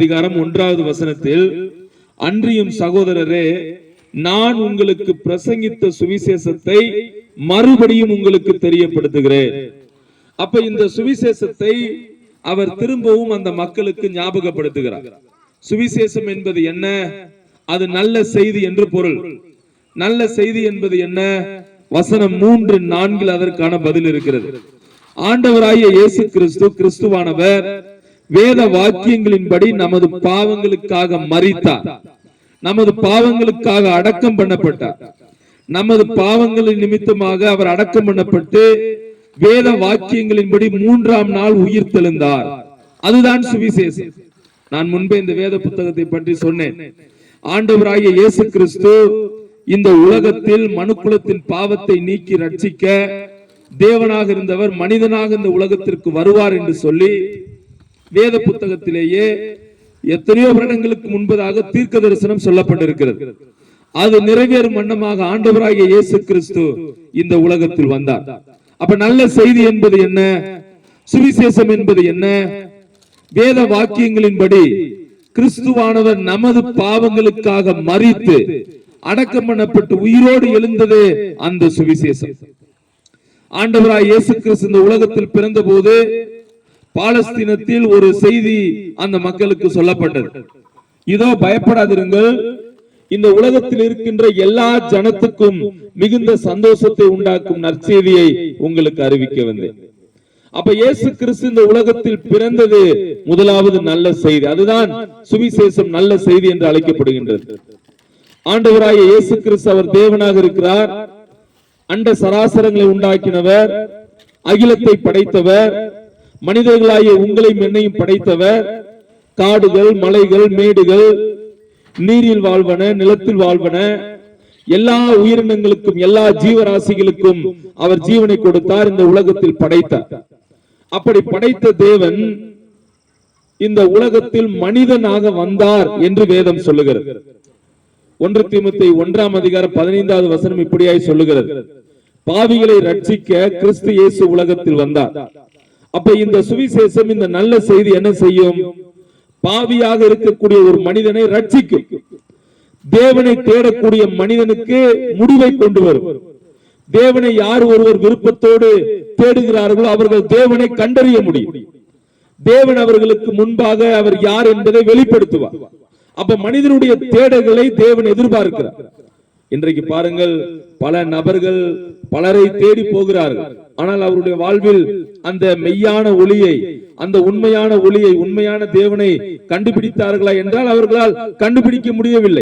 அதிகாரம் ஒன்றாவது வசனத்தில் அன்றியும் சகோதரரே நான் உங்களுக்கு பிரசங்கித்த சுவிசேஷத்தை மறுபடியும் உங்களுக்கு தெரியப்படுத்துகிறேன். அப்ப இந்த சுவிசேஷத்தை அவர் திரும்பவும் அந்த மக்களுக்கு ஞாபகப்படுத்துகிறார். சுவிசேஷம் என்பது என்ன? அது நல்ல செய்தி என்று பொருள். நல்ல செய்தி என்பது என்ன? வசனம் மூன்று நான்கில் அதற்கான பதில் இருக்கிறது. ஆண்டவராகிய இயேசு கிறிஸ்து கிறிஸ்துவானவர் வேத வாக்கியங்களின்படி நமது பாவங்களுக்காக மறித்தார் நமது பாவங்களுக்காக அடக்கம் பண்ணப்பட்டார் நமது பாவங்களின் நிமித்தமாக அவர் அடக்கம் பண்ணப்பட்டு வேத வாக்கியங்களின்படி மூன்றாம் நாள் உயிர் தெழுந்தார். அதுதான் சுவிசேஷம். நான் முன்பே இந்த வேத புத்தகத்தை பற்றி சொன்னேன். ஆண்டவராகிய இயேசு கிறிஸ்து இந்த உலகத்தில் மனுக்குலத்தின் பாவத்தை நீக்கி ரட்சிக்க தேவனாக இருந்தவர் மனிதனாக இந்த உலகத்திற்கு வருவார் என்று சொல்லி வேத புத்தகத்திலேயே எத்தனையோ வருடங்களுக்கு முன்பதாக தீர்க்க தரிசனம் சொல்லப்பட்டிருக்கிறது. அது நிறைவேறும் வண்ணமாக ஆண்டவராகிய இயேசு கிறிஸ்து இந்த உலகத்தில் வந்தார். அப்ப நல்ல செய்தி என்பது என்ன? சுவிசேஷம் என்பது என்ன? வேத வாக்கியங்களின்படி கிறிஸ்துவானவர் நமது பாவங்களுக்காக மறித்து அடக்கம் பண்ணப்பட்டு உயிரோடு எழுந்தது அந்த சுவிசேஷம். ஆண்டவராய் இயேசு கிறிஸ்து இந்த உலகத்தில் பிறந்த போது பாலஸ்தீனத்தில் ஒரு செய்தி அந்த மக்களுக்கு சொல்லப்பட்டது. இதோ பயப்படாதிருங்கள். இந்த உலகத்தில் இருக்கின்ற எல்லா ஜனத்துக்கும் மிகுந்த சந்தோஷத்தை உண்டாக்கும் நற்செய்தியை உங்களுக்கு அறிவிக்க வந்தேன். அப்ப இயேசு கிறிஸ்து இந்த உலகத்தில் பிறந்தது முதலாவது நல்ல செய்தி. அதுதான் சுவிசேஷம் நல்ல செய்தி என்று அழைக்கப்படுகின்றது. ஆண்டவராய இயேசு கிறிஸ்து அவர் தேவனாக இருக்கிறார். அண்ட சராசரங்களை உண்டாக்கினவர். அகிலத்தை படைத்தவர். மனிதர்களாகிய உங்களையும் என்னையும் படைத்தவர். காடுகள் மலைகள் மேடுகள் நீரில் வாழ்வன நிலத்தில் வாழ்வன. எல்லா உயிரினங்களுக்கும் எல்லா ஜீவராசிகளுக்கும் அவர் ஜீவனை கொடுத்தார் இந்த உலகத்தில் படைத்தார். அப்படி படைத்த தேவன் இந்த உலகத்தில் மனிதனாக வந்தார் என்று வேதம் சொல்லுகிறது. ஒன்று தீமத்தை ஒன்றாம் அதிகாரம் பதினைந்தாவது வசனம் இப்படியாய் சொல்லுகிறது. பாவிகளை ரட்சிக்க கிறிஸ்து இயேசு உலகத்தில் வந்தார். அப்ப இந்த சுவிசேஷம் இந்த நல்ல செய்தி என்ன செய்யும்? பாவியாக இருக்கக்கூடிய ஒரு மனிதனை ரட்சிக்கும். தேவனை தேடக்கூடிய மனிதனுக்கு முடிவை கொண்டு வரும். தேவனை யார் ஒருவர் விருப்பத்தோடு தேடுகிறார்களோ அவர்கள் தேவனை கண்டறிய முடியும். தேவன் அவர்களுக்கு முன்பாக அவர் யார் என்பதை வெளிப்படுத்துவார். அப்ப மனிதனுடைய தேடல்களை தேவன் எதிர்பார்க்கிறார். இன்றைக்கு பாருங்கள் பல நபர்கள் பலரை தேடி போகிறார்கள். ஆனால் அவருடைய வாழ்வில் அந்த மெய்யான ஒளியை அந்த உண்மையான ஒளியை உண்மையான தேவனை கண்டுபிடித்தார்களா என்றால் அவர்களால் கண்டுபிடிக்க முடியவில்லை.